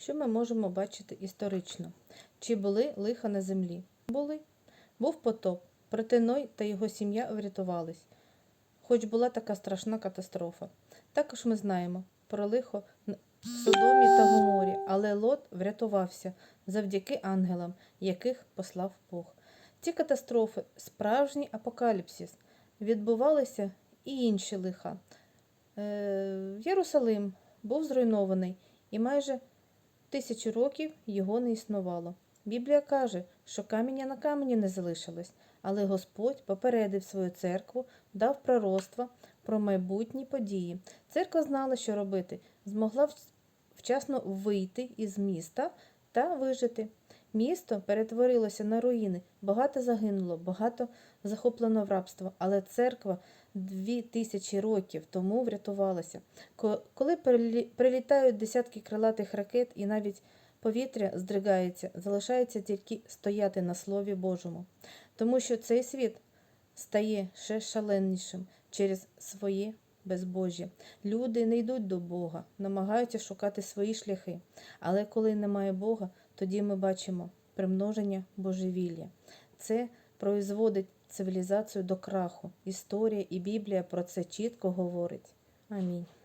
Що ми можемо бачити історично? Чи були лиха на землі? Були. Був потоп, проте Ной та його сім'я врятувались, хоч була така страшна катастрофа. Також ми знаємо про лихо в Содомі та Гоморі, але Лот врятувався завдяки ангелам, яких послав Бог. Ці катастрофи, справжній апокаліпсис, відбувалися і інші лиха. Е, Єрусалим був зруйнований, і майже тисячу років його не існувало. Біблія каже, що каменя на камені не залишилось, але Господь попередив свою церкву, дав пророцтва про майбутні події. Церква знала, що робити, змогла вчасно вийти із міста та вижити. Місто перетворилося на руїни, багато загинуло, багато захоплено в рабство, але церква дві тисячі років тому врятувалася. Коли прилітають десятки крилатих ракет і навіть повітря здригається, залишається тільки стояти на Слові Божому, тому що цей світ стає ще шаленішим через своє безбожжя. Люди не йдуть до Бога, намагаються шукати свої шляхи. Але коли немає Бога, тоді ми бачимо примноження божевілля. Це производить цивілізацію до краху. Історія і Біблія про це чітко говорить. Амінь.